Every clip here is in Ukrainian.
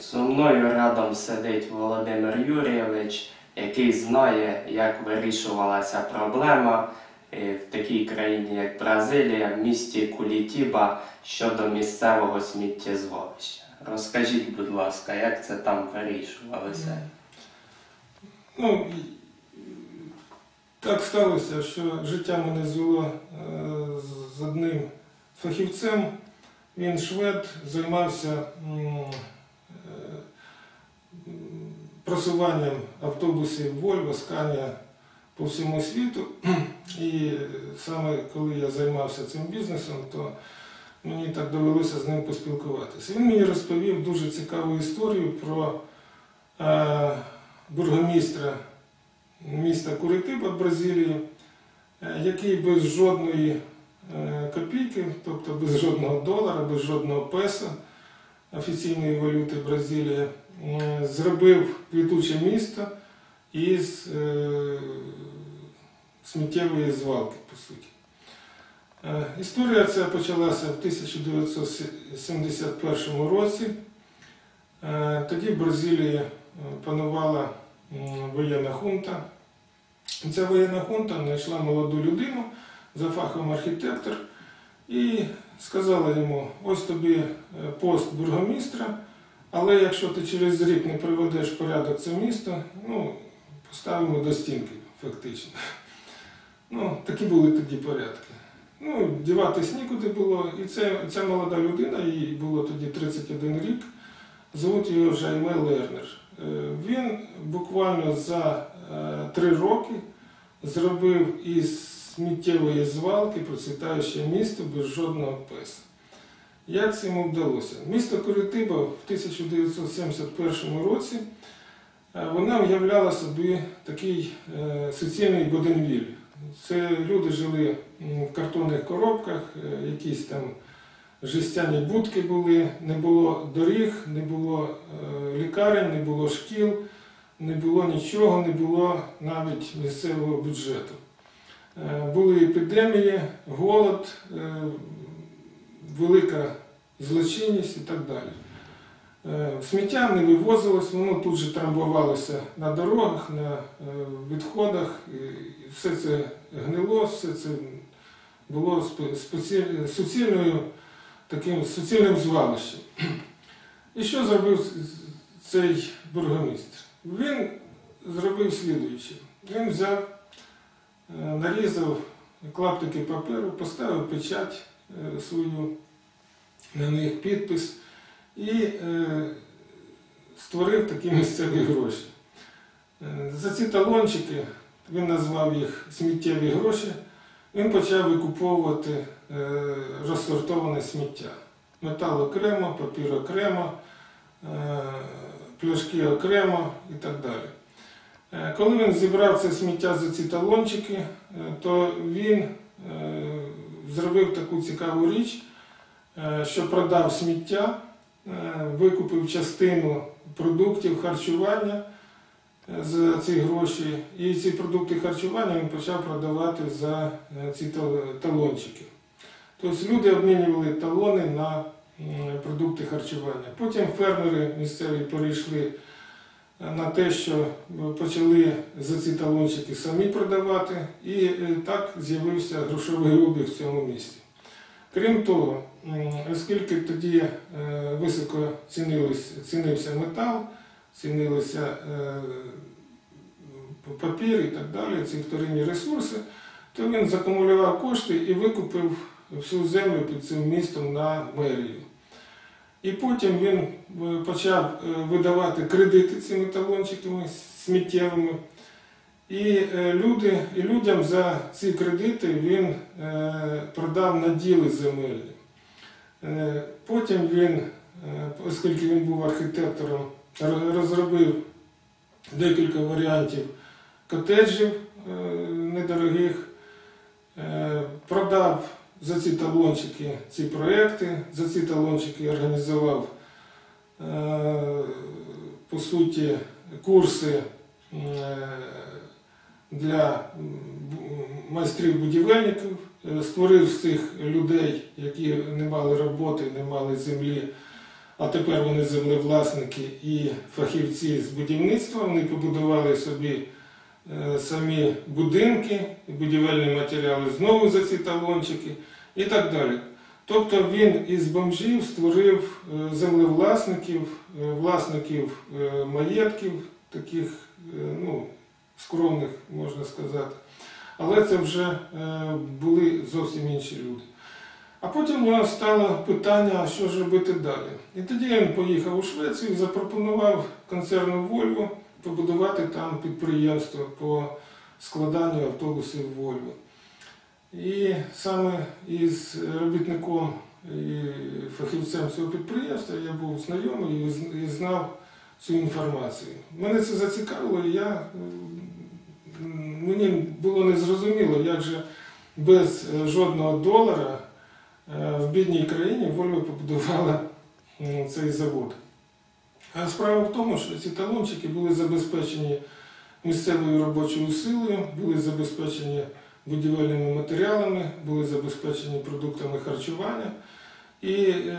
Зо мною рядом сидить Володимир Юрійович, який знає, як вирішувалася проблема е, в такій країні, як Бразилія, в місті Кулітіба щодо місцевого сміттєзвалища. Розкажіть, будь ласка, як це там вирішувалося? Ну, так сталося, що життя мене звело е, з- одним фахівцем. Він швед, займався просуванням автобусів Volvo, Scania по всьому світу. І саме коли я займався цим бізнесом, то мені так довелося з ним поспілкуватися. Він мені розповів дуже цікаву історію про е, бургомістра міста Куритиба Бразилії, е, який без жодної е, копійки, тобто без жодного долара, без жодного песо офіційної валюти Бразилії, зробив квітуче місто із е, сміттєвої звалки, по суті. Е, Історія ця почалася в 1971 році. Е, Тоді в Бразилії е, панувала воєнна хунта. Ця воєнна хунта знайшла молоду людину за фахом архітектор і сказала йому: ось тобі е, пост бургомістра, але якщо ти через рік не приведеш порядок це місто, ну, поставимо до стінки, фактично. Ну, такі були тоді порядки. Ну, діватись нікуди було. І це, ця молода людина, їй було тоді 31 рік, звуть його Жайме Лернер. Е, Він буквально за е, три роки зробив із сміттєвої звалки процвітаюче місто без жодного песа. Як це йому вдалося? Місто Коритиба в 1971 році е, вона уявляла собі такий е, суцільний Боденвіль. Це люди жили в картонних коробках, е, якісь там жестяні будки були, не було доріг, не було лікарень, не було шкіл, не було нічого, не було навіть місцевого бюджету. Е, Були епідемії, голод, е, велика злочинність і так далі. Е, Сміття не вивозилось, воно тут же трамбувалося на дорогах, на відходах, все це гнило, все це було суцільною таким суцільним звалищем. І що зробив цей бургомістр? Він зробив слідуюче. Він взяв, нарізав клаптики паперу, поставив печать е, свою, на них підпис і е, створив такі місцеві гроші. Е, За ці талончики, він назвав їх сміттєві гроші, він почав викуповувати е, розсортоване сміття. Метал окремо, папір окремо, е, пляшки окремо і так далі. Е, Коли він зібрав це сміття за ці талончики, е, то він е, зробив таку цікаву річ, що продав сміття, викупив частину продуктів харчування за ці гроші, і ці продукти харчування він почав продавати за ці талончики. Тобто люди обмінювали талони на продукти харчування. Потім фермери місцеві перейшли на те, що почали за ці талончики самі продавати, і е, так з'явився грошовий обіг в цьому місті. Крім того, оскільки тоді е, високо цінився метал, цінилися е, папір і так далі, ці вторинні ресурси, то він закумулював кошти і викупив всю землю під цим містом на мерію. І потім він е, почав е, видавати кредити цими талончиками сміттєвими. І, е, люди, і людям за ці кредити він продав наділи земельні. Потім він, оскільки він був архітектором, розробив декілька варіантів котеджів недорогих, продав за ці талончики ці проекти, за ці талончики організував е, по суті курси е, для майстрів-будівельників, е, створив з цих людей, які не мали роботи, не мали землі, а тепер вони землевласники і фахівці з будівництва. Вони побудували собі самі будинки, будівельні матеріали знову за ці талончики і так далі. Тобто він із бомжів створив е, землевласників, е, власників е, маєтків, таких ну, скромних, можна сказати. Але це вже були зовсім інші люди. А потім у нього стало питання, що ж робити далі. І тоді він поїхав у Швецію запропонував концерну Вольво побудувати там підприємство по складанню автобусів Вольво. І саме із робітником і фахівцем цього підприємства я був знайомий і знав цю інформацію. Мене це зацікавило, і я, мені було незрозуміло, як же без е, жодного долара е, в бідній країні Вольво побудувала цей завод. А справа в тому, що ці талончики були забезпечені місцевою робочою силою, були забезпечені будівельними матеріалами, були забезпечені продуктами харчування. І е,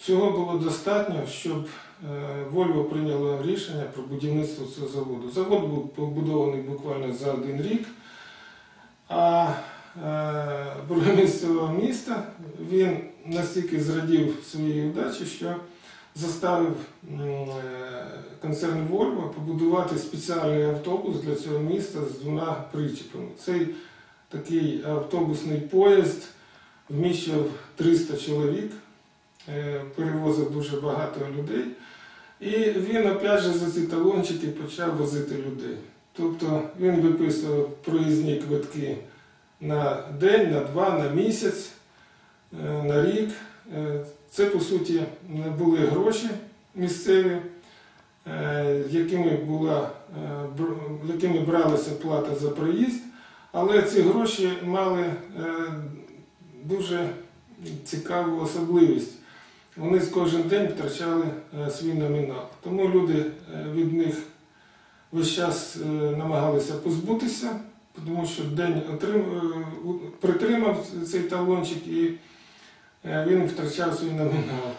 цього було достатньо, щоб е, Вольво прийняло рішення про будівництво цього заводу. Завод був побудований буквально за один рік. А е, бургомістр міста він настільки зрадів своїй удачі, що заставив е, концерн Вольво побудувати спеціальний автобус для цього міста з двома причепами. Цей такий автобусний поїзд вміщав 300 чоловік, е, перевозив дуже багато людей. І він опять же за ці талончики почав возити людей. Тобто він виписував проїзні квитки на день, на два, на місяць, е, на рік. Це, по суті, були гроші місцеві, е, якими, була, е, якими бралася плата за проїзд, але ці гроші мали е, дуже цікаву особливість. Вони кожен день втрачали свій номінал. Тому люди від них весь час намагалися позбутися, тому що день отрим... притримав цей талончик і він втрачав свій номінал.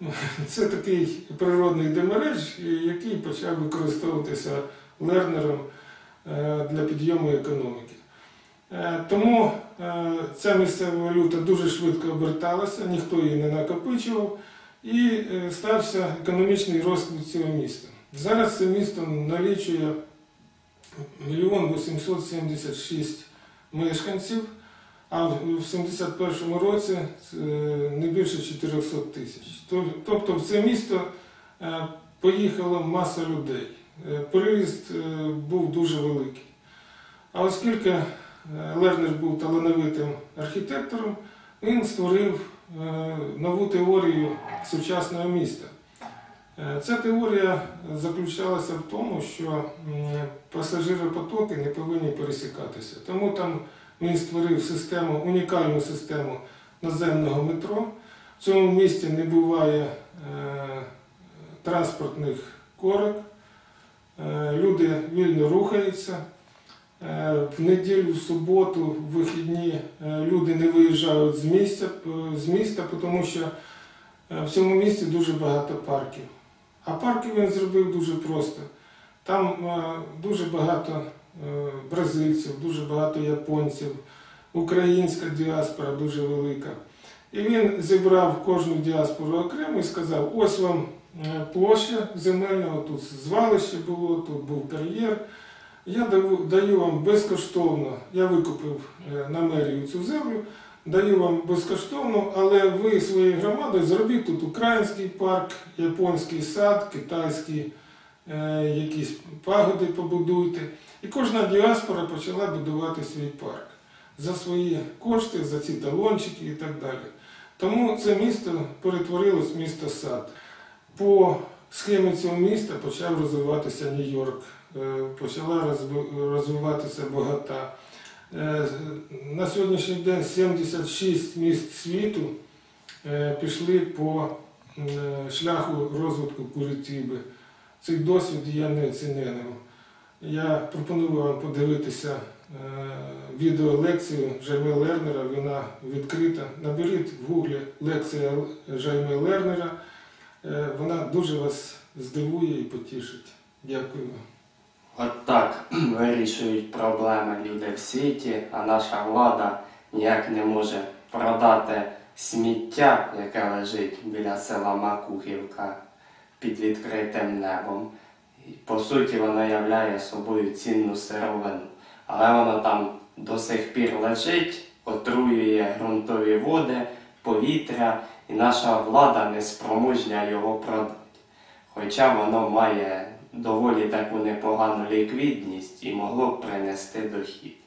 Ну, Це такий природний демереж, який почав використовуватися лернером е, для підйому економіки. Е, Тому е, ця місцева валюта дуже швидко оберталася, ніхто її не накопичував, і е, стався економічний розквіт цього міста. Зараз це місто налічує 1 876 мешканців, а в 71-му році е, не більше 400 тисяч. Тобто в це місто е, поїхала маса людей. Е, е, був дуже великий. А оскільки Лернер був талановитим архітектором, він створив нову теорію сучасного міста. Ця теорія заключалася в тому, що пасажиропотоки не повинні пересікатися. Тому там він створив систему, унікальну систему наземного метро. В цьому місті не буває е, транспортних корок, е, люди вільно рухаються. Е, В неділю, в суботу, в вихідні е, люди не виїжджають з місця, е, з міста, тому що е, в цьому місті дуже багато парків. А парки він зробив дуже просто. Там е, дуже багато бразильців, дуже багато японців, українська діаспора дуже велика. І він зібрав кожну діаспору окремо і сказав: ось вам е, площа земельна, тут звалище було, тут був кар'єр. Я даю, вам безкоштовно, я викупив е, на мерію цю землю, даю вам безкоштовно, але ви своєю громадою зробіть тут український парк, японський сад, китайський е, якісь пагоди побудуйте. І кожна діаспора почала будувати свій парк за свої кошти, за ці талончики і так далі. Тому це місто перетворилось в місто сад. По схемі цього міста почав розвиватися Нью-Йорк, е, почала розвиватися Богата. Е, На сьогоднішній день 76 міст світу е, пішли по е, шляху розвитку Куритіби. Цей досвід є неоціненним. Я пропоную вам подивитися відеолекцію Жайме Лернера, вона відкрита. Наберіть в гуглі лекція Жайме Лернера. Е, Вона дуже вас здивує і потішить. Дякую. От так вирішують проблеми люди в світі, а наша влада ніяк не може продати сміття, яке лежить біля села Макухівка під відкритим небом. По суті, воно являє собою цінну сировину. Але воно там до сих пір лежить, отруює ґрунтові води, повітря, і наша влада не спроможня його продати. Хоча воно має доволі таку непогану ліквідність і могло б принести дохід.